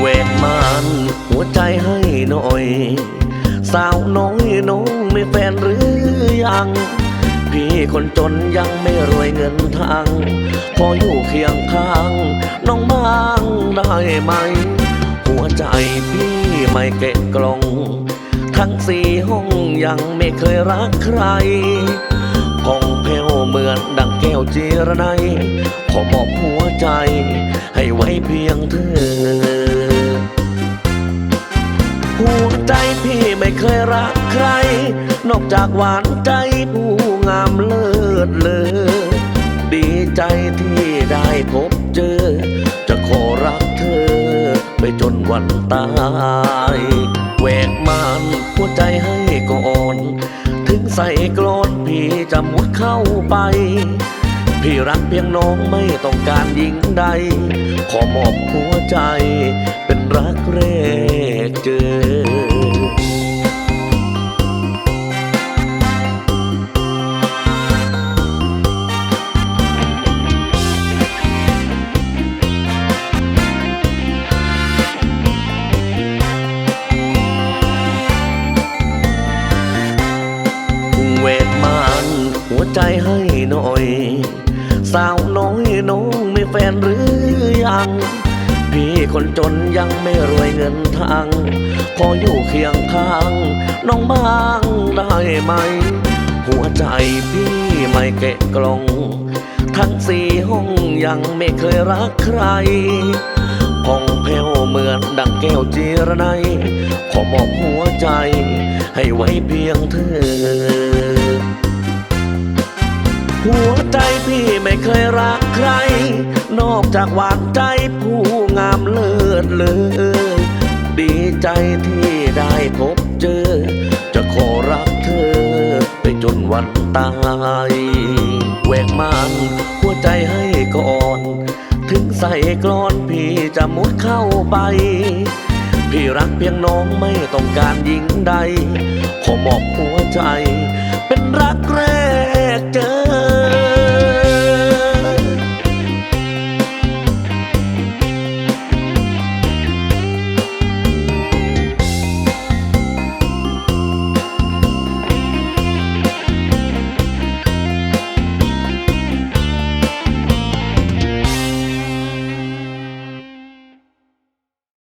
เวทมานหัวใจให้หน่อย สาวน้อยน้องไม่แฟนหรือยัง พี่คนจนยังไม่รวยเงินทางพออยู่เคียงข้าง น้องบ้างได้ไหม หัวใจพี่ไม่เกะกล่อง ทั้งสี่ห้องยังไม่เคยรักใครพองแผ้วเหมือนดังแก้วจีรนัยขอมอบหัวใจให้ไว้เพียงเธอ ใจพี่ไม่เคยรักใคร นอกจากหวานใจผู้งามเลิศเลอดีใจที่ได้พบเจอ จะขอรักเธอ ไปจนวันตายแหวกมานหัวใจให้ก่อน ถึงใส่กลอนพี่จะมุดเข้าไป พี่รักเพียงน้องไม่ต้องการหญิงใด ขอมอบหัวใจเป็นรักแรก เจอเวทมานหัวใจให้หน่อย สาวน้อยน้องไม่แฟนหรือยัง พี่คนจนยังไม่รวยเงินทางพออยู่เคียงข้าง น้องบ้างได้ไหม หัวใจพี่ไม่เกะกล่อง ทั้งสี่ห้องยังไม่เคยรักใครพองแผ้วเหมือนดังแก้วจีรนัยขอมอบหัวใจให้ไว้เพียงเธอ หัวใจพี่ไม่เคยรักใคร นอกจากหวานใจผู้งามเลิศเลอดีใจที่ได้พบเจอ จะขอรักเธอ ไปจนวันตายแหวกมานหัวใจให้ก่อน ถึงใส่กลอนพี่จะมุดเข้าไป พี่รักเพียงน้องไม่ต้องการหญิงใด ขอมอบหัวใจ เป็นรักแร